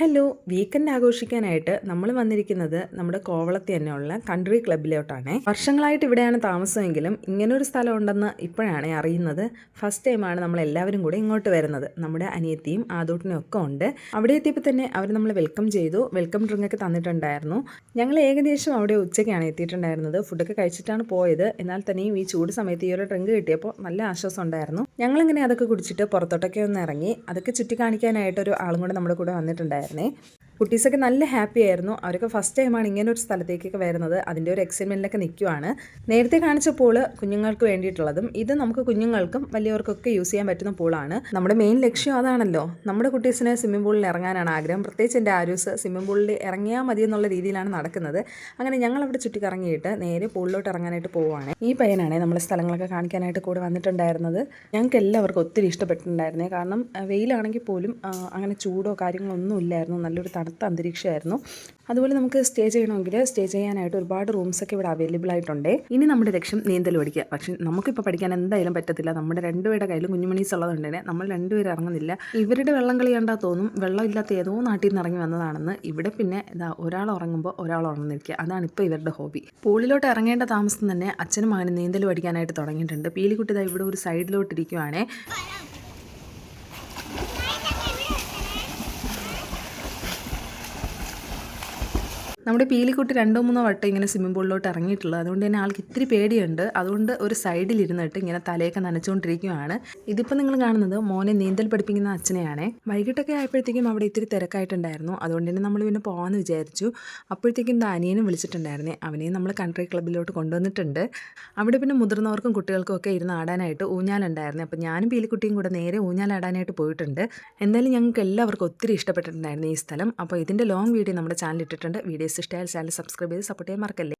Hello weekend ആഘോഷിക്കാനായിട്ട് നമ്മൾ വന്നിരിക്കുന്നത് നമ്മുടെ കോവളത്ത് തന്നെയുള്ള കൺട്രി ക്ലബിലോട്ടാണ് വർഷങ്ങളായിട്ട് ഇവിടെയാണ് താമസമെങ്കിലും ഇങ്ങനൊരു സ്ഥലം ഉണ്ടെന്ന് ഇപ്പോഴാണ് അറിയുന്നത്. ഫസ്റ്റ് ടൈമാണ് നമ്മൾ എല്ലാവരും കൂടെ ഇങ്ങോട്ട് വരുന്നത്. നമ്മുടെ അനിയത്തിയും ആദോട്ടിനും ഒക്കെ ഉണ്ട്. അവിടെ എത്തിയപ്പോൾ തന്നെ അവർ നമ്മളെ വെൽക്കം ചെയ്തു. വെൽക്കം ഡ്രിങ്ക് ഒക്കെ തന്നിട്ടുണ്ടായിരുന്നു. ഞങ്ങൾ ഏകദേശം അവിടെ ഉച്ചയ്ക്കാണ് എത്തിയിട്ടുണ്ടായിരുന്നത്. ഫുഡൊക്കെ കഴിച്ചിട്ടാണ് പോയത്. എന്നാൽ തന്നെയും ഈ ചൂട് സമയത്ത് ഈ ഒരു ഡ്രിങ്ക് കിട്ടിയപ്പോൾ നല്ല ആശ്വാസം ഉണ്ടായിരുന്നു. ഞങ്ങളിങ്ങനെ അതൊക്കെ കുടിച്ചിട്ട് പുറത്തോട്ടൊക്കെ ഒന്ന് ഇറങ്ങി അതൊക്കെ ചുറ്റി കാണിക്കാനായിട്ട് ഒരു ആളും കൂടെ നമ്മുടെ കൂടെ വന്നിട്ടുണ്ടായിരുന്നേ. ഉണ്ടായിരുന്നേ കുട്ടീസൊക്കെ നല്ല ഹാപ്പി ആയിരുന്നു. അവരൊക്കെ ഫസ്റ്റ് ടൈമാണ് ഇങ്ങനെ ഒരു സ്ഥലത്തേക്കൊക്കെ വരുന്നത്. അതിന്റെ ഒരു എക്സൈറ്റ്മെന്റിലൊക്കെ നിൽക്കുവാണ് നേരത്തെ കാണിച്ച പൂൾ കുഞ്ഞുങ്ങൾക്ക് വേണ്ടിയിട്ടുള്ളതും ഇത് നമുക്ക് കുഞ്ഞുങ്ങൾക്കും വലിയവർക്കൊക്കെ യൂസ് ചെയ്യാൻ പറ്റുന്ന പൂളാണ്. നമ്മുടെ മെയിൻ ലക്ഷ്യം അതാണല്ലോ. നമ്മുടെ കുട്ടീസിന് സ്വിമ്മിംഗ് പൂളിൽ ഇറങ്ങാനാണ് ആഗ്രഹം. പ്രത്യേകിച്ച് എന്റെ ആരൂസ് സ്വിമ്മിംഗ് പൂളിൽ ഇറങ്ങിയാൽ മതി എന്നുള്ള രീതിയിലാണ് നടക്കുന്നത്. അങ്ങനെ ഞങ്ങൾ അവിടെ ചുറ്റി കറങ്ങിയിട്ട് നേരെ പൂളിലോട്ട് ഇറങ്ങാനായിട്ട് പോവുകയാണ് ഈ പയ്യനാണ് നമ്മുടെ സ്ഥലങ്ങളൊക്കെ കാണിക്കാനായിട്ട് കൂടെ വന്നിട്ടുണ്ടായിരുന്നത്. ഞങ്ങൾക്ക് എല്ലാവർക്കും ഒത്തിരി ഇഷ്ടപ്പെട്ടിട്ടുണ്ടായിരുന്നേ. കാരണം വെയിലാണെങ്കിൽ പോലും അങ്ങനെ ചൂടോ കാര്യങ്ങളോ ഒന്നും ഇല്ലായിരുന്നു. നല്ലൊരു തണുത്ത അന്തരീക്ഷമായിരുന്നു. അതുപോലെ നമുക്ക് സ്റ്റേ ചെയ്യണമെങ്കിൽ സ്റ്റേ ചെയ്യാനായിട്ട് ഒരുപാട് റൂംസൊക്കെ ഇവിടെ അവൈലബിൾ ആയിട്ടുണ്ട്. ഇനി നമ്മുടെ ലക്ഷ്യം നീന്തൽ പഠിക്കുക. പക്ഷേ നമുക്കിപ്പോൾ പഠിക്കാൻ എന്തായാലും പറ്റത്തില്ല. നമ്മുടെ രണ്ടുപേരുടെ കയ്യിലും കുഞ്ഞുമണീസ് ഉള്ളതുകൊണ്ട് തന്നെ നമ്മൾ രണ്ടുപേരും ഇറങ്ങുന്നില്ല. ഇവരുടെ വെള്ളം കളി കണ്ടാൽ തോന്നും. വെള്ളം ഇല്ലാത്ത ഏതോ നാട്ടിൽ നിന്ന് ഇറങ്ങി വന്നതാണെന്ന്. ഇവിടെ പിന്നെ ഇതാ ഒരാൾ ഉറങ്ങുമ്പോൾ ഒരാൾ ഉറങ്ങുന്നിരിക്കുക അതാണ് ഇപ്പോൾ ഇവരുടെ ഹോബി പൂളിലോട്ട് ഇറങ്ങേണ്ട താമസം തന്നെ അച്ഛനും മകനും നീന്തൽ പഠിക്കാനായിട്ട് തുടങ്ങിയിട്ടുണ്ട്. പീലിക്കുട്ടി ഇതാ ഇവിടെ ഒരു സൈഡിലോട്ട് നമ്മുടെ പീലിക്കുട്ടി രണ്ടോ മൂന്നോ വട്ടം ഇങ്ങനെ സ്വിമ്മിംഗ് പൂളിലോട്ട് ഇറങ്ങിയിട്ടുള്ളത്. അതുകൊണ്ട് തന്നെ ആൾക്ക് ഇത്തിരി പേടിയുണ്ട്. അതുകൊണ്ട് ഒരു സൈഡിൽ ഇരുന്നിട്ട് ഇങ്ങനെ തലയൊക്കെ നനച്ചുകൊണ്ടിരിക്കുകയാണ് ഇതിപ്പോൾ നിങ്ങൾ കാണുന്നത് മോനെ നീന്തൽ പഠിപ്പിക്കുന്ന അച്ഛനെയാണേ. വൈകിട്ടൊക്കെ ആയപ്പോഴത്തേക്കും അവിടെ ഇത്തിരി തിരക്കായിട്ടുണ്ടായിരുന്നു. അതുകൊണ്ട് തന്നെ നമ്മൾ പിന്നെ പോകാമെന്ന് വിചാരിച്ചു. അപ്പോഴത്തേക്കും എന്താ അനിയനും വിളിച്ചിട്ടുണ്ടായിരുന്നേ. അവനെയും നമ്മൾ കൺട്രി ക്ലബിലോട്ട് കൊണ്ടുവന്നിട്ടുണ്ട്. അവിടെ പിന്നെ മുതിർന്നവർക്കും കുട്ടികൾക്കും ഒക്കെ ഇരുന്ന് ആടാനായിട്ട് ഊഞ്ഞാലുണ്ടായിരുന്നു. അപ്പോൾ ഞാനും പീലിക്കുട്ടിയും കൂടെ നേരെ ഊഞ്ഞാലാടാനായിട്ട് പോയിട്ടുണ്ട്. എന്തായാലും ഞങ്ങൾക്ക് എല്ലാവർക്കും ഒത്തിരി ഇഷ്ടപ്പെട്ടിട്ടുണ്ടായിരുന്നു ഈ സ്ഥലം. അപ്പോൾ ഇതിന്റെ ലോങ് വീഡിയോ നമ്മുടെ ചാനൽ ഇട്ടിട്ടുണ്ട്. ഇഷ്ടമായാൽ ചാനൽ സബ്സ്ക്രൈബ് ചെയ്ത് സപ്പോർട്ട് ചെയ്യാൻ മറക്കല്ലേ?